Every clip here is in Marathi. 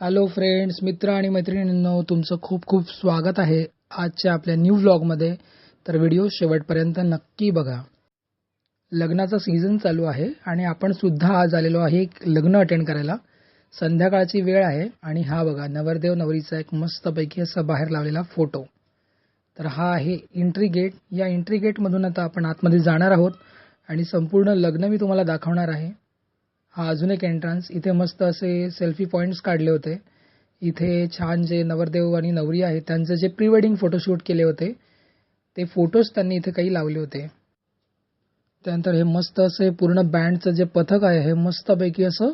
हॅलो फ्रेंड्स मित्र आणि मैत्रिणींनो तुमचं खूप खूप स्वागत आहे आजच्या आपल्या न्यू व्लॉगमध्ये तर व्हिडिओ शेवटपर्यंत नक्की बघा. लग्नाचा सीझन चालू आहे आणि आपण सुद्धा आज आलेलो आहे एक लग्न अटेंड करायला. संध्याकाळची वेळ आहे आणि हा बघा नवरदेव नवरीचा एक मस्तपैकी असा बाहेर लावलेला फोटो तर हा आहे एंट्री गेट या एंट्री गेटमधून आता आपण आतमध्ये जाणार आहोत आणि संपूर्ण लग्न मी तुम्हाला दाखवणार आहे. हा अजून एक एंट्रन्स इथे मस्त असे सेल्फी पॉईंट्स काढले होते. इथे छान जे नवरदेव आणि नवरी आहेत त्यांचे जे प्री वेडिंग फोटोशूट केले होते ते फोटोज त्यांनी इथे काही लावले होते. त्यानंतर हे मस्त असे पूर्ण बँडचं जे पथक आहे हे मस्तपैकी असं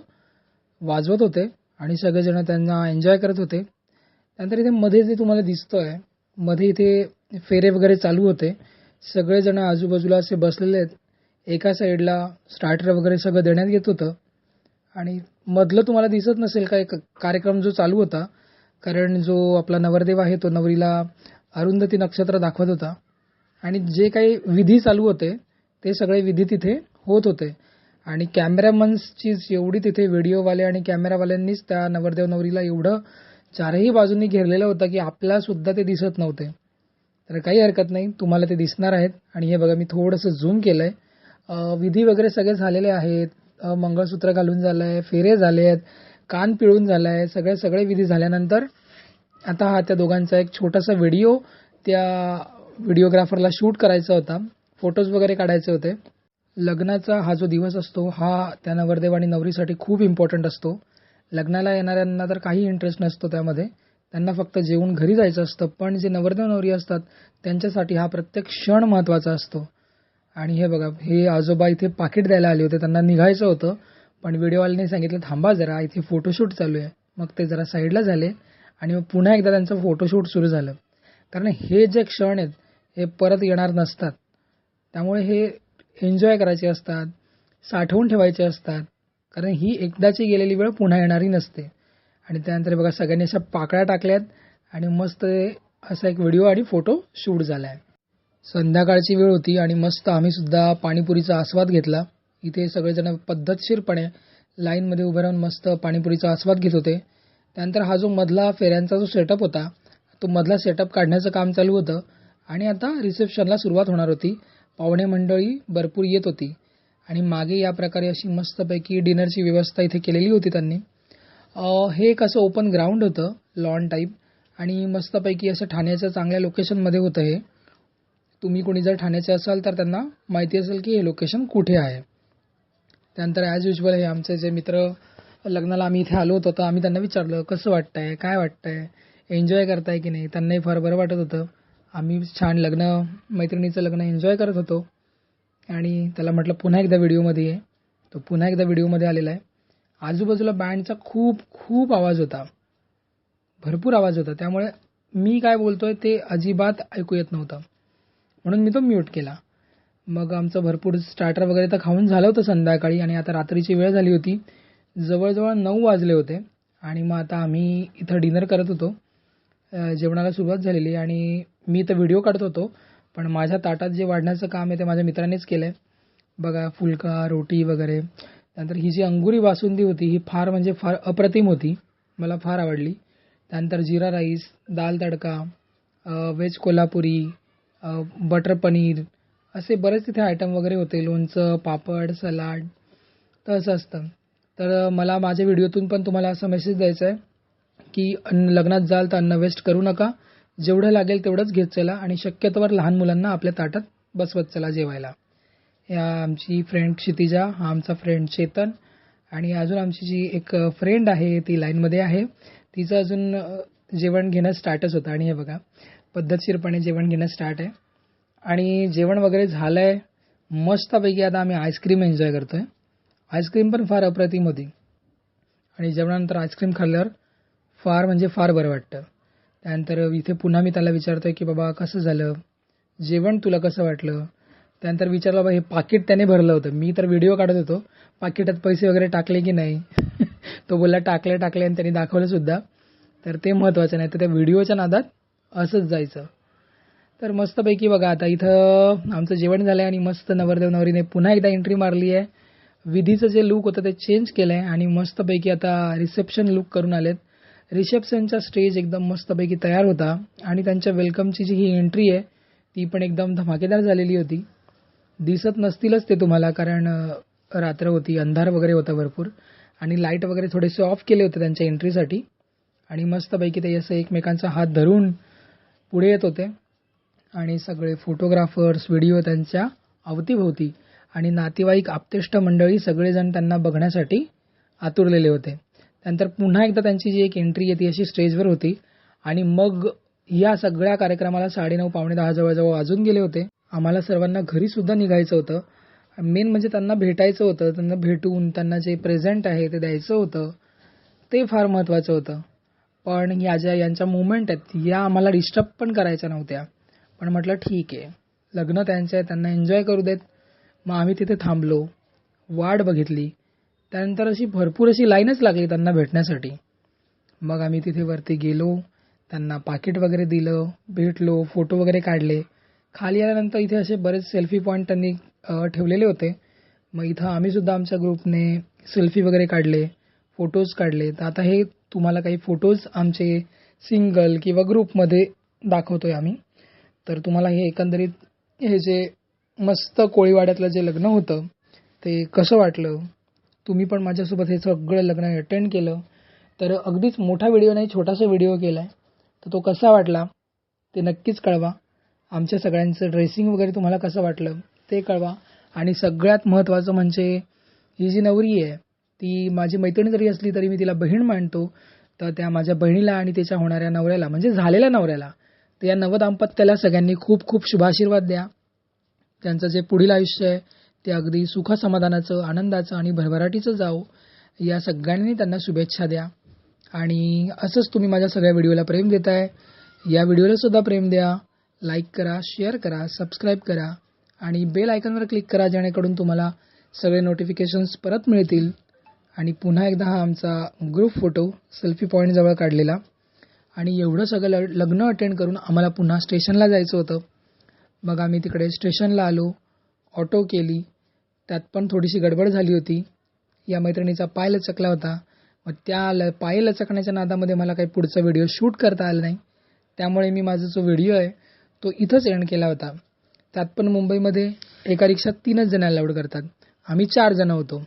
वाजवत होते आणि सगळेजण त्यांना एन्जॉय करत होते. त्यानंतर इथे मध्ये जे तुम्हाला दिसतंयमध्ये इथे फेरे वगैरे चालू होते. सगळेजण आजूबाजूला असे बसलेले आहेत. एका साईडला स्टार्टर वगैरे सगळं देण्यात येत होतं. आणि मधलं तुम्हाला दिसत नसेल काय कार्यक्रम जो चालू होता? कारण जो आपला नवरदेव आहे तो नवरीला अरुंधती नक्षत्र दाखवत होता. आणि जे काही विधी चालू होते ते सगळे विधी तिथे होत होते. आणि कॅमेरामन्सची एवढी तिथे व्हिडिओवाले आणि कॅमेरावाल्यांनीच त्या नवरदेव नवरीला एवढं चारही बाजूंनी घेरलेलं होतं की आपल्यासुद्धा ते दिसत नव्हते. तर काही हरकत नाही तुम्हाला ते दिसणार आहेत. आणि हे बघा मी थोडंसं झूम केलं आहे विधी वगैरे सगळे झालेले आहेत. मंगळसूत्र घालून झालं आहे फेरे झाले आहेत कान पिळून झालं आहे सगळे सगळे विधी झाल्यानंतर आता हा त्या दोघांचा एक छोटासा व्हिडिओ त्या व्हिडिओग्राफरला शूट करायचा होता. फोटोज वगैरे काढायचे होते. लग्नाचा हा जो दिवस असतो हा त्या नवरदेव आणि नवरीसाठी खूप इम्पॉर्टंट असतो. लग्नाला येणाऱ्यांना तर काही इंटरेस्ट नसतो त्यामध्ये. त्यांना फक्त जेवून घरी जायचं असतं. पण जे नवरदेव नवरी असतात त्यांच्यासाठी हा प्रत्येक क्षण महत्त्वाचा असतो. आणि हे बघा हे आजोबा इथे पाकिट द्यायला आले होते त्यांना निघायचं होतं पण व्हिडिओवाल्याने सांगितलं थांबा जरा इथे फोटोशूट चालू आहे. मग ते जरा साईडला झाले आणि मग पुन्हा एकदा त्यांचं फोटोशूट सुरू झालं. कारण हे जे क्षण आहेत हे परत येणार नसतात. त्यामुळे हे एन्जॉय करायचे असतात साठवून ठेवायचे असतात कारण ही एकदाची गेलेली वेळ पुन्हा येणारी नसते. आणि त्यानंतर बघा सगळ्यांनी अशा पाकळ्या टाकल्यात आणि मस्त असा एक व्हिडिओ आणि फोटो शूट झाला आहे संध्याकाळची वेळ होती आणि मस्त आम्ही सुद्धा पाणीपुरीचा आस्वाद घेतला. इथे सगळेजण पद्धतशीरपणे लाईनमध्ये उभे राहून मस्त पाणीपुरीचा आस्वाद घेत होते. त्यानंतर हा जो मधला फेऱ्यांचा जो सेटअप होता तो मधला सेटअप काढण्याचं काम चालू होतं आणि आता रिसेप्शनला सुरुवात होणार होती. पाहुणे मंडळी भरपूर येत होती आणि मागे या प्रकारे अशी मस्तपैकी डिनरची व्यवस्था इथे केलेली होती त्यांनी. हे एक असं ओपन ग्राउंड होतं लॉन टाईप आणि मस्तपैकी असं ठाण्याच्या चांगल्या लोकेशनमध्ये होतं हे. तुम्ही कोणी जर ठाण्याचे असाल तर त्यांना माहिती असेल की हे लोकेशन कुठे आहे. त्यानंतर ॲज युजल हे आमचे जे मित्र लग्नाला आम्ही इथे आलो होतो तर आम्ही त्यांना विचारलं कसं वाटतंय? काय वाटतंय? एन्जॉय करताय की नाही? त्यांनाही फार बरं वाटत होतं. आम्ही छान लग्न मैत्रिणीचं लग्न एन्जॉय करत होतो. आणि त्याला म्हटलं पुन्हा एकदा व्हिडिओमध्ये ये. तो पुन्हा एकदा व्हिडिओमध्ये आलेला आहे. आजूबाजूला बँडचा खूप खूप आवाज होता. भरपूर आवाज होता. त्यामुळे मी काय बोलतोय ते अजिबात ऐकू येत नव्हतं. म्हणून मी तो म्यूट केला. मग आमचं भरपूर स्टार्टर वगैरे तर खाऊन झालं होतं संध्याकाळी आणि आता रात्रीची वेळ झाली होती. जवळजवळ नऊ वाजले होते आणि मग आता आम्ही इथं डिनर करत होतो. जेवणाला सुरुवात झालेली आणि मी तर व्हिडिओ काढत होतो पण माझ्या ताटात जे वाढण्याचं काम आहे ते माझ्या मित्रांनीच केलं आहे बघा फुलका रोटी वगैरे. त्यानंतर ही जी अंगुरी बासुंदी होती ही फार म्हणजे फार अप्रतिम होती. मला फार आवडली. त्यानंतर जिरा राईस दाल तडका व्हेज कोल्हापुरी बटर पनीर असे बरेच तिथे आयटम वगैरे होते. लोणचं पापड सलाड तर असं असतं. तर मला माझ्या व्हिडिओतून पण तुम्हाला असा मेसेज द्यायचा आहे की अन्न लग्नात जाल तर अन्न वेस्ट करू नका. जेवढं लागेल तेवढंच घेत चला आणि शक्यतोवर लहान मुलांना आपल्या ताटात बसवत चला जेवायला. या आमची फ्रेंड क्षितिजा हा आमचा फ्रेंड चेतन आणि अजून आमची जी एक फ्रेंड आहे ती लाईनमध्ये आहे. तिचं अजून जेवण घेणं स्टार्टच होतं. आणि हे बघा पद्धतशीरपणे जेवण घेणं स्टार्ट आहे. आणि जेवण वगैरे झालं आहे मस्तपैकी आता आम्ही आईस्क्रीम एन्जॉय करतो आहे आईस्क्रीम पण फार अप्रतिम होती. आणि जेवणानंतर आईस्क्रीम खाल्ल्यावर फार म्हणजे फार बरं वाटतं. त्यानंतर इथे पुन्हा मी त्याला विचारतो आहे की बाबा कसं झालं? जेवण तुला कसं वाटलं? त्यानंतर विचारलं बाबा हे पाकिट त्याने भरलं होतं. मी तर व्हिडिओ काढत होतो. पाकिटात पैसे वगैरे टाकले की नाही? तो बोलला टाकले टाकले. आणि त्यांनी दाखवलं सुद्धा. तर ते महत्त्वाचं नाही तर त्या व्हिडिओच्या नादात असंच जायचं. तर मस्तपैकी बघा आता इथं आमचं जेवण झालं आहे आणि मस्त नवरदेव नवरीने पुन्हा एकदा एंट्री मारली आहे. विधीचं जे लुक होतं ते चेंज केलं आहे आणि मस्तपैकी आता रिसेप्शन लुक करून आलेत. रिसेप्शनचा स्टेज एकदम मस्तपैकी तयार होता आणि त्यांच्या वेलकमची जी ही एंट्री आहे ती पण एकदम धमाकेदार झालेली होती. दिसत नसतीलच ते तुम्हाला कारण रात्र होती अंधार वगैरे होता भरपूर. आणि लाइट वगैरे थोडेसे ऑफ केले होते त्यांच्या एंट्रीसाठी आणि मस्तपैकी ते असं एकमेकांचा हात धरून पुढे येत होते. आणि सगळे फोटोग्राफर्स व्हिडिओ त्यांच्या अवतीभोवती आणि नातेवाईक आप्तेष्ट मंडळी सगळेजण त्यांना बघण्यासाठी आतुरलेले होते. त्यानंतर पुन्हा एकदा त्यांची जी एक एंट्री येते अशी स्टेजवर होती. आणि मग या सगळ्या कार्यक्रमाला साडेनऊ पावणे दहा जवळजवळ वाजून गेले होते. आम्हाला सर्वांना घरीसुद्धा निघायचं होतं. मेन म्हणजे त्यांना भेटायचं होतं. त्यांना भेटून त्यांना जे प्रेझेंट आहे ते द्यायचं होतं. ते फार महत्त्वाचं होतं. पण या ज्या यांच्या मुवमेंट आहेत या आम्हाला डिस्टर्ब पण करायच्या नव्हत्या. पण म्हटलं ठीक आहे. लग्न त्यांचं आहे त्यांना एन्जॉय करू देत. मग आम्ही तिथे थांबलो. वाट बघितली. त्यानंतर अशी भरपूर अशी लाईनच लागली त्यांना भेटण्यासाठी. मग आम्ही तिथे वरती गेलो. त्यांना पाकिट वगैरे दिलं. भेटलो फोटो वगैरे काढले. खाली आल्यानंतर इथे असे बरेच सेल्फी पॉईंट त्यांनी ठेवलेले होते. मग इथं आम्हीसुद्धा आमच्या ग्रुपने सेल्फी वगैरे काढले. फोटोज काढले तर आता हे तुम्हाला काही फोटोज आमचे सिंगल किंवा ग्रुपमध्ये दाखवतोय आम्ही. तर तुम्हाला हे एकंदरीत हे जे मस्त कोळीवाड्यातलं जे लग्न होतं ते कसं वाटलं? तुम्ही पण माझ्यासोबत हे सगळं लग्न अटेंड केलं. तर अगदीच मोठा व्हिडिओ नाही छोटासा व्हिडिओ केला आहे तर तो कसा वाटला? ते नक्कीच कळवा. आमच्या सगळ्यांचं ड्रेसिंग वगैरे तुम्हाला कसं वाटलं ते कळवा. आणि सगळ्यात महत्त्वाचं म्हणजे ही जी नवरी आहे ती माझी मैत्रिणी जरी असली तरी मी तिला बहीण मानतो. तर त्या माझ्या बहिणीला आणि तिच्या होणाऱ्या नवऱ्याला म्हणजे झालेल्या नवऱ्याला तर या नवदाम्पत्याला सगळ्यांनी खूप खूप शुभाशीर्वाद द्या. त्यांचं जे पुढील आयुष्य आहे ते अगदी सुखसमाधानाचं आनंदाचं आणि भरभराटीचं जावं या सगळ्यांनी त्यांना शुभेच्छा द्या. आणि असंच तुम्ही माझ्या सगळ्या व्हिडिओला प्रेम देताय या व्हिडिओला सुद्धा प्रेम द्या. लाईक करा शेअर करा सबस्क्राईब करा आणि बेल आयकॉनवर क्लिक करा जेणेकरून तुम्हाला सगळे नोटिफिकेशन्स परत मिळतील. आणि पुन्हा एकदा हा आमचा ग्रुप फोटो सेल्फी पॉईंटजवळ काढलेला. आणि एवढं सगळं ल लग्न अटेंड करून आम्हाला पुन्हा स्टेशनला जायचं होतं. मग आम्ही तिकडे स्टेशनला आलो ऑटो केली. त्यात पण थोडीशी गडबड झाली होती. या मैत्रिणीचा पाय लचकला होता. मग त्या ल पाय लचकण्याच्या नादामध्ये मला काही पुढचा व्हिडिओ शूट करता आला नाही. त्यामुळे मी माझा जो व्हिडिओ आहे तो इथंच एंड केला होता. त्यात पण मुंबईमध्ये एका रिक्षात तीनच जण अलाउड करतात. आम्ही चार जण होतो.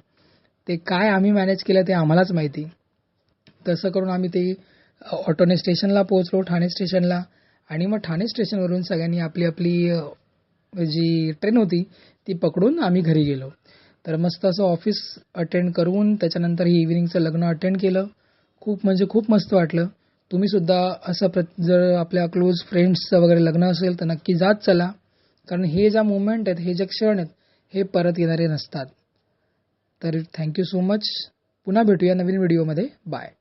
ते काय आम्ही मॅनेज केलं ते आम्हालाच माहिती. तसं करून आम्ही ते ऑटोने स्टेशनला पोहोचलो ठाणे स्टेशनला आणि मग ठाणे स्टेशनवरून सगळ्यांनी आपली आपली जी ट्रेन होती ती पकडून आम्ही घरी गेलो. तर मस्त असं ऑफिस अटेंड करून त्याच्यानंतर ही इव्हिनिंगचं लग्न अटेंड केलं. खूप म्हणजे खूप मस्त वाटलं. तुम्हीसुद्धा असं प्र जर आपल्या क्लोज फ्रेंड्सचं वगैरे लग्न असेल तर नक्की जात चला. कारण हे ज्या मुवमेंट आहेत हे जे क्षण आहेत हे परत येणारे नसतात. तर थँक्यू सो मच पुन्हा भेटूया नवीन व्हिडिओमध्ये. बाय